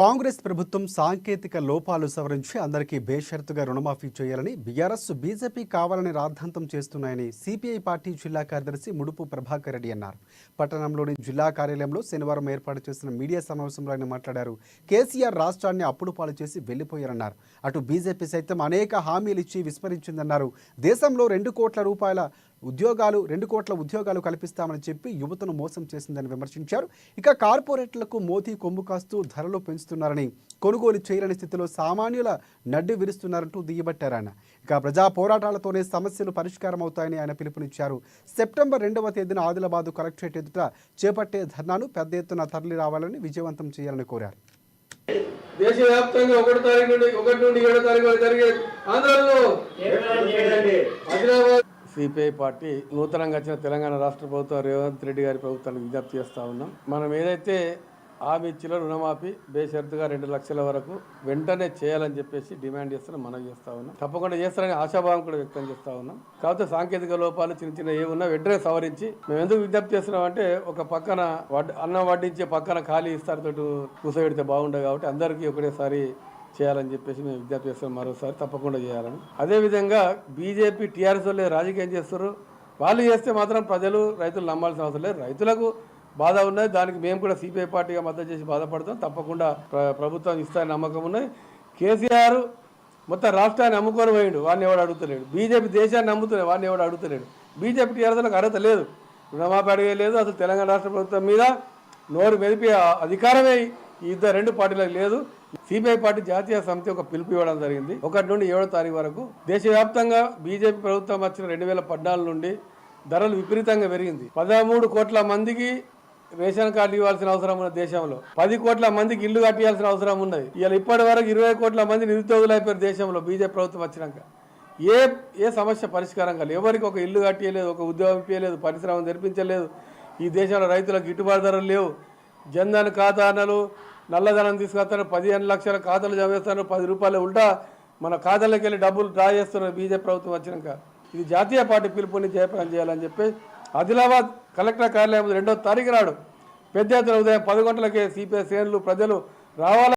కాంగ్రెస్ ప్రభుత్వం సాంకేతిక లోపాలు సవరించి అందరికీ బేషరతుగా రుణమాఫీ చేయాలని బీఆర్ఎస్ బీజేపీ కావాలని రాద్ధాంతం చేస్తున్నాయని సిపిఐ పార్టీ జిల్లా కార్యదర్శి ముడుపు ప్రభాకర్ రెడ్డి అన్నారు. పట్టణంలోని జిల్లా కార్యాలయంలో శనివారం ఏర్పాటు చేసిన మీడియా సమావేశంలో ఆయన మాట్లాడారు. కేసీఆర్ రాష్ట్రాన్ని అప్పుడు పాలు చేసి వెళ్ళిపోయారన్నారు అటు బీజేపీ సైతం అనేక హామీలు ఇచ్చి విస్మరించిందన్నారు. దేశంలో రెండు కోట్ల రూపాయల ఉద్యోగాలు రెండు కోట్ల ఉద్యోగాలు కల్పిస్తామని చెప్పి యువతను మోసం చేసిందని విమర్శించారు. ఇక కార్పొరేట్లకు మోదీ కొమ్ము కాస్తూ ధరలు పెంచుతున్నారని కొనుగోలు చేయలేని స్థితిలో సామాన్యుల నడ్డి విరుస్తున్నారంటూ దుయ్యబట్టారు ఆయన. ఇక ప్రజా పోరాటాలతోనే సమస్యలు పరిష్కారం అవుతాయని ఆయన పిలుపునిచ్చారు. సెప్టెంబర్ రెండవ తేదీన ఆదిలాబాద్ కలెక్టరేట్ ఎదుట చేపట్టే ధర్నాను పెద్ద ఎత్తున తరలి రావాలని విజయవంతం చేయాలని కోరారు. దేశవ్యాప్తంగా ఒకటి తారీఖు నుండి ఒకటి నుండి ఏడో తారీఖు వరకు జరిగే ఆంధ్రలో ఆదిలాబాద్ సిపిఐ పార్టీ నూతనంగా వచ్చిన తెలంగాణ రాష్ట్ర ప్రభుత్వం రేవంత్ రెడ్డి గారి ప్రభుత్వానికి విజ్ఞప్తి చేస్తూ ఉన్నాం. మనం ఏదైతే హామీ ఇచ్చిలో రుణమాఫీ బేషరతుగా రెండు లక్షల వరకు వెంటనే చేయాలని చెప్పేసి డిమాండ్ చేస్తున్నాం మనం చేస్తా ఉన్నాం. తప్పకుండా చేస్తారని ఆశాభావం కూడా వ్యక్తం చేస్తా ఉన్నాం. కాకపోతే సాంకేతిక లోపాలు చిన్న చిన్న ఏ ఉన్నా వెంటనే సవరించి మేము ఎందుకు విజ్ఞప్తి చేస్తున్నాం అంటే ఒక పక్కన వడ్ అన్నం వడ్డించే పక్కన ఖాళీ ఇస్తారుతో కూసబెడితే బాగుండదు కాబట్టి అందరికీ ఒకటేసారి చేయాలని చెప్పేసి మేము విజ్ఞప్తి చేస్తాం మరోసారి తప్పకుండా చేయాలని. అదేవిధంగా బీజేపీ టీఆర్ఎస్ వాళ్ళు రాజకీయం చేస్తారు. వాళ్ళు చేస్తే మాత్రం ప్రజలు రైతులు నమ్మాల్సిన అవసరం లేదు. రైతులకు బాధ ఉన్నది. దానికి మేము కూడా సిపిఐ పార్టీగా మద్దతు చేసి బాధపడతాం. తప్పకుండా ప్రభుత్వం ఇస్తారని నమ్మకం ఉన్నది. కేసీఆర్ మొత్తం రాష్ట్రాన్ని అమ్ముకొని పోయిండు. వాడిని ఎవడు అడుగుతలేడు. బీజేపీ దేశాన్ని నమ్ముతున్నాడు వాడిని ఎవడు అడుగుతలేడు. బీజేపీ టీఆర్ఎస్లకు అర్హత లేదు. రుణమాఫీ అడిగలేదు అసలు తెలంగాణ రాష్ట్ర ప్రభుత్వం మీద నోరు మెదిపే అధికారమే ఈ ఇద్దరు రెండు పార్టీలకు లేదు. సిపిఐ పార్టీ జాతీయ సమితి ఒక పిలుపు ఇవ్వడం జరిగింది. ఒకటి నుండి ఏడో తారీఖు వరకు దేశవ్యాప్తంగా బీజేపీ ప్రభుత్వం వచ్చిన రెండు వేల పద్నాలుగు నుండి ధరలు విపరీతంగా పెరిగింది. పదమూడు కోట్ల మందికి రేషన్ కార్డు ఇవ్వాల్సిన అవసరం ఉన్న దేశంలో పది కోట్ల మందికి ఇల్లు కట్టియాల్సిన అవసరం ఉన్నది. ఇలా ఇప్పటి వరకు ఇరవై కోట్ల మంది నిరుద్యోగులు అయిపోయారు దేశంలో బీజేపీ ప్రభుత్వం వచ్చినాక ఏ ఏ సమస్య పరిష్కారం కాలేదు. ఎవరికి ఒక ఇల్లు కట్టియలేదు ఒక ఉద్యోగం ఇప్పించలేదు పరిశ్రమ తెరిపించలేదు. ఈ దేశంలో రైతులకు గిట్టుబాటు ధరలు లేవు. జన్ధన్ ఖాతాలు నల్లధనం తీసుకొస్తారు పదిహేను లక్షల ఖాతాలు చదివేస్తారు పది రూపాయలు ఉల్టా మన ఖాతాలోకి వెళ్ళి డబ్బులు డ్రా చేస్తున్నారు బీజేపీ ప్రభుత్వం వచ్చినాక. ఇది జాతీయ పార్టీ పిలుపుని జయప్రదం చేయాలని చెప్పి ఆదిలాబాద్ కలెక్టర్ కార్యాలయం రెండో తారీఖు నాడు పెద్ద ఎత్తున ఉదయం పది గంటలకే సిపిఐ శ్రేణులు ప్రజలు రావాలి